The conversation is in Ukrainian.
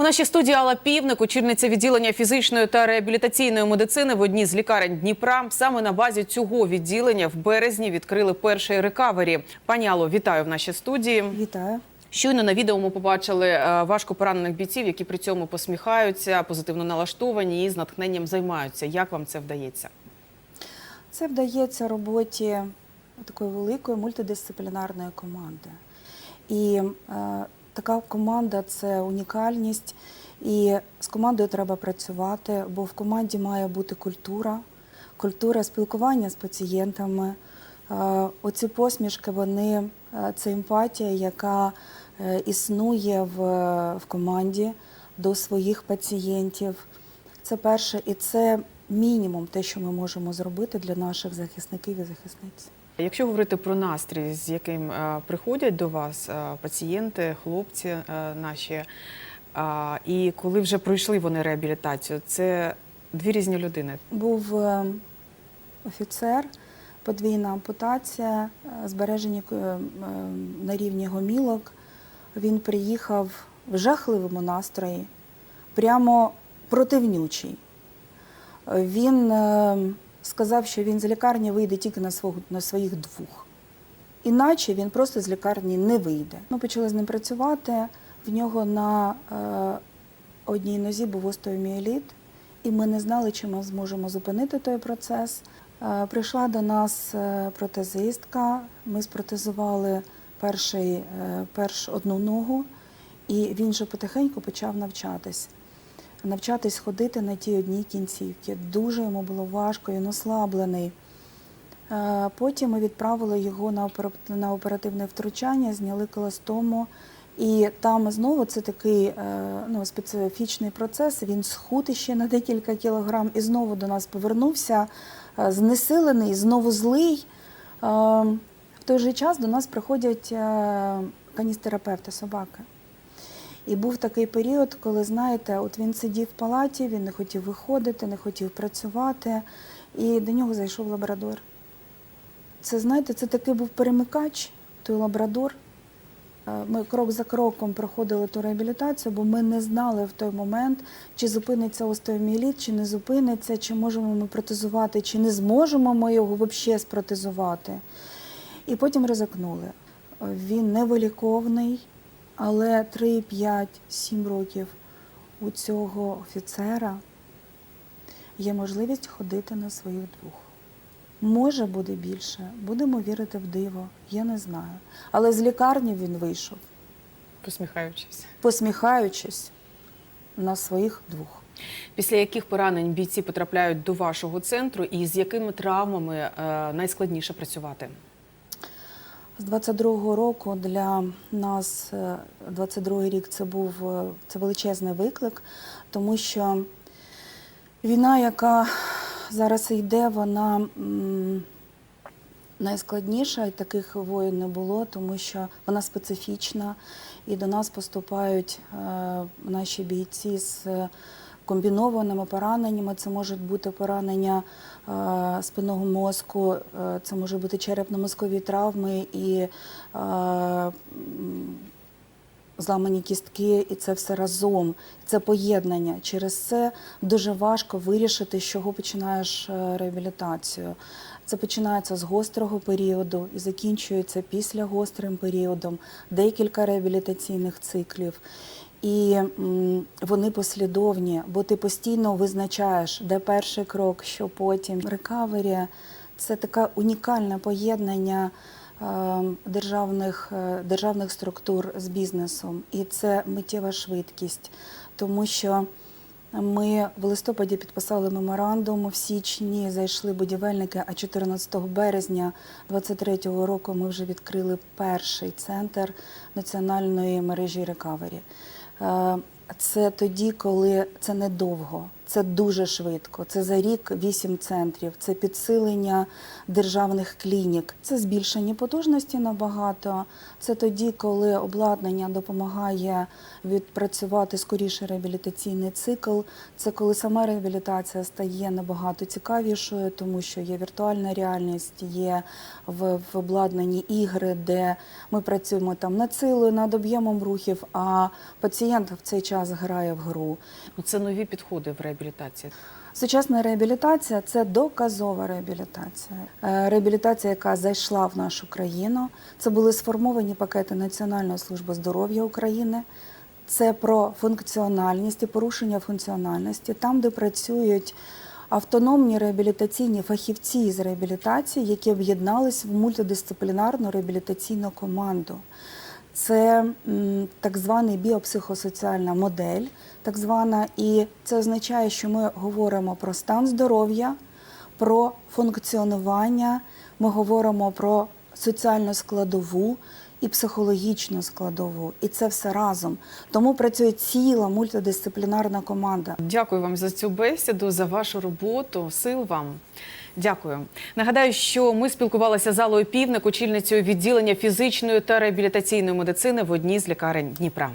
У нашій студії Алла Півник, очільниця відділення фізичної та реабілітаційної медицини в одній з лікарень Дніпра. Саме на базі цього відділення в березні відкрили перший рекавері. Пані Алло, вітаю в нашій студії. Вітаю. Щойно на відео ми побачили е, важко поранених бійців, які при цьому посміхаються, позитивно налаштовані і з натхненням займаються. Як вам це вдається? Це вдається роботі такої великої мультидисциплінарної команди. І е, така команда це унікальність. І з командою треба працювати, бо в команді має бути культура, культура спілкування з пацієнтами. Е, оці посмішки, вони е, це емпатія, яка е, існує в, в команді до своїх пацієнтів. Це перше, і це мінімум те, що ми можемо зробити для наших захисників і захисниць. Якщо говорити про настрій, з яким е, приходять до вас е, пацієнти, хлопці е, наші, і коли вже пройшли вони реабілітацію, це дві різні людини. Був офіцер, подвійна ампутація, збережені на рівні гомілок. Він приїхав в жахливому настрої, прямо противнючий. Він сказав, що він з лікарні вийде тільки на, свого, на своїх двох. Іначе він просто з лікарні не вийде. Ми почали з ним працювати. В нього на е, одній нозі був остеоміеліт, і ми не знали, чи ми зможемо зупинити той процес. Е, прийшла до нас е, протезистка. Ми спротезували перший, е, перш одну ногу, і він вже потихеньку почав навчатись. Навчатись ходити на тій одній кінцівці. Дуже йому було важко, він ослаблений. Е, Потім ми відправили його на опера- на оперативне втручання, зняли колостому. І там знову це такий е, ну, специфічний процес. Він схуд ще на декілька кілограм і знову до нас повернувся, е, знесилений, знову злий. В той же час до нас приходять каністерапевти собаки. І був такий період, коли, знаєте, от він сидів в палаті, він не хотів виходити, не хотів працювати, і до нього зайшов лабрадор. Це, знаєте, це такий був перемикач, той лабрадор. Е, Ми крок за кроком проходили ту реабілітацію, бо ми не знали в той момент, чи зупиниться остеоміеліт, чи не зупиниться, чи можемо ми протезувати, чи не зможемо ми його взагалі спротезувати. І потім ризикнули. Е, Він невиліковний, але 3, 5, 7 років у цього офіцера є можливість ходити на своїх двох. Може буде більше, будемо вірити в диво, я не знаю. Але з лікарні він вийшов, Посміхаючись. посміхаючись на своїх двох. Після яких поранень бійці потрапляють до вашого центру, і з якими травмами е, найскладніше працювати? З 22-го року для нас е, 22-й рік це був е, це величезний виклик, тому що війна, яка зараз йде, вона найскладніша, і таких воїн не було, тому що вона специфічна, і до нас поступають е, наші бійці з комбінованими пораненнями. Це можуть бути поранення е, спинного мозку, е, це може бути черепно-мозкові травми і е, зламані кістки, і це все разом. Це поєднання. Через це дуже важко вирішити, з чого починаєш е, реабілітацію. Це починається з гострого періоду і закінчується після гострим періодом, декілька реабілітаційних циклів. І вони послідовні, бо ти постійно визначаєш, де перший крок, що потім. Рекавері це таке унікальне поєднання державних, е, державних структур з бізнесом, і це миттєва швидкість, тому що ми в листопаді підписали меморандум. В січні зайшли будівельники, а 14 березня 2023 року ми вже відкрили перший центр національної мережі рекавері. Е, Це тоді, коли це недовго. Це дуже швидко. Це за рік вісім центрів, це підсилення державних клінік, це збільшені потужності набагато. Це тоді, коли обладнання допомагає відпрацювати скоріше реабілітаційний цикл. Це коли сама реабілітація стає набагато цікавішою, тому що є віртуальна реальність, є в, в обладнанні ігри, де ми працюємо там над силою, над об'ємом рухів, а пацієнт в цей час грає в гру. Ну, Це нові підходи в реабілітації. Сучасна реабілітація це доказова реабілітація. Е, Реабілітація, яка зайшла в нашу країну. Це були сформовані пакети Національної служби здоров'я України. Це про функціональність і порушення функціональності, там, де працюють автономні реабілітаційні фахівці з реабілітації, які об'єднались в мультидисциплінарну реабілітаційну команду. Це так званий біопсихосоціальна модель, так звана, і це означає, що ми говоримо про стан здоров'я, про функціонування, ми говоримо про соціальну складову і психологічну складову, і це все разом. Тому працює ціла мультидисциплінарна команда. Дякую вам за цю бесіду, за вашу роботу. Сил вам. Дякую. Нагадаю, що ми спілкувалися з Алою Півник, очільницею відділення фізичної та реабілітаційної медицини в одній з лікарень Дніпра.